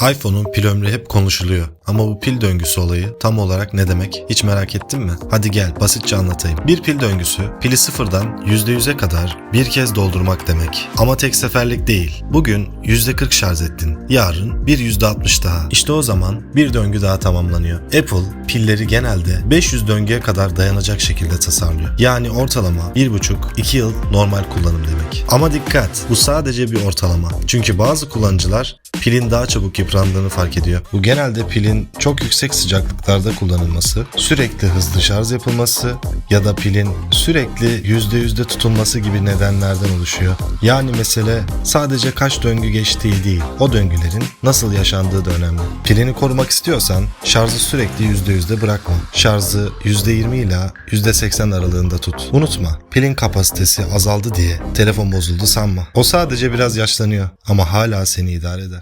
iPhone'un pil ömrü hep konuşuluyor. Ama bu pil döngüsü olayı tam olarak ne demek? Hiç merak ettin mi? Hadi gel basitçe anlatayım. Bir pil döngüsü pili sıfırdan %100'e kadar bir kez doldurmak demek. Ama tek seferlik değil. Bugün %40 şarj ettin. Yarın bir %60 daha. İşte o zaman bir döngü daha tamamlanıyor. Apple pilleri genelde 500 döngüye kadar dayanacak şekilde tasarlıyor. Yani ortalama 1,5-2 yıl normal kullanım demek. Ama dikkat bu sadece bir ortalama. Çünkü bazı kullanıcılar pilin daha çabuk yıprandığını fark ediyor. Bu genelde pilin çok yüksek sıcaklıklarda kullanılması, sürekli hızlı şarj yapılması ya da pilin sürekli %yüzde tutulması gibi nedenlerden oluşuyor. Yani mesele sadece kaç döngü geçtiği değil, o döngülerin nasıl yaşandığı da önemli. Pilini korumak istiyorsan şarjı sürekli %yüzde bırakma. Şarjı %20 ile %80 aralığında tut. Unutma, pilin kapasitesi azaldı diye telefon bozuldu sanma. O sadece biraz yaşlanıyor ama hala seni idare eder.